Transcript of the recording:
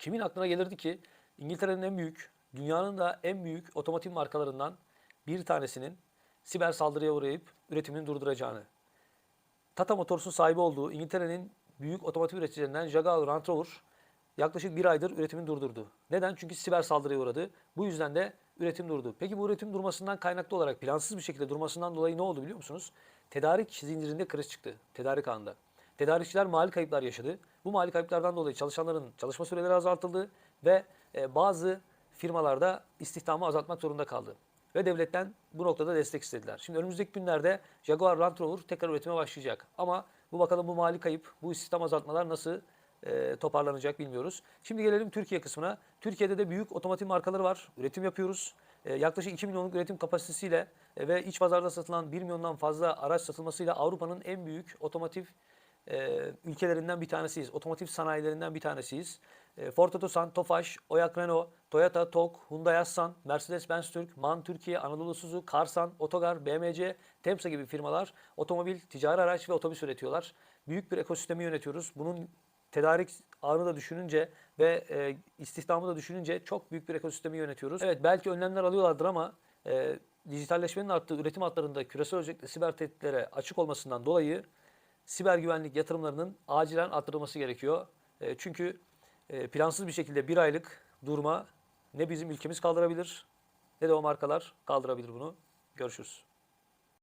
Kimin aklına gelirdi ki İngiltere'nin en büyük, dünyanın da en büyük otomotiv markalarından bir tanesinin siber saldırıya uğrayıp üretimini durduracağını. Tata Motors'un sahibi olduğu İngiltere'nin büyük otomotiv üreticilerinden Jaguar Land Rover yaklaşık bir aydır üretimini durdurdu. Neden? Çünkü siber saldırıya uğradı. Bu yüzden de üretim durdu. Peki bu üretim durmasından kaynaklı olarak plansız bir şekilde durmasından dolayı ne oldu biliyor musunuz? Tedarik zincirinde kriz çıktı. Tedarik anında. Tedarikçiler mali kayıplar yaşadı. Bu mali kayıplardan dolayı çalışanların çalışma süreleri azaltıldı ve e, bazı firmalarda istihdamı azaltmak zorunda kaldı. Ve devletten bu noktada destek istediler. Şimdi önümüzdeki günlerde Jaguar Land Rover tekrar üretime başlayacak. Ama bu bakalım bu mali kayıp, bu istihdam azaltmalar nasıl e, toparlanacak bilmiyoruz. Şimdi gelelim Türkiye kısmına. Türkiye'de de büyük otomotiv markaları var. Üretim yapıyoruz. E, yaklaşık 2 milyonluk üretim kapasitesiyle e, ve iç pazarda satılan 1 milyondan fazla araç satılmasıyla Avrupa'nın en büyük otomotiv e, ülkelerinden bir tanesiyiz. Otomotiv sanayilerinden bir tanesiyiz. E, Ford Otosan, Tofaş, Oyak Renault, Toyota, TOG, Hyundai Assan, Mercedes-Benz Türk, MAN Türkiye, Anadolu Suzu, Karsan, Otogar, BMC, Temsa gibi firmalar otomobil, ticari araç ve otobüs üretiyorlar. Büyük bir ekosistemi yönetiyoruz. Bunun tedarik ağını da düşününce ve e, istihdamı da düşününce çok büyük bir ekosistemi yönetiyoruz. Evet belki önlemler alıyorlardır ama e, dijitalleşmenin arttığı üretim hatlarında küresel ölçekli siber tehditlere açık olmasından dolayı siber güvenlik yatırımlarının acilen arttırılması gerekiyor. E, çünkü e, plansız bir şekilde bir aylık durma ne bizim ülkemiz kaldırabilir ne de o markalar kaldırabilir bunu. Görüşürüz.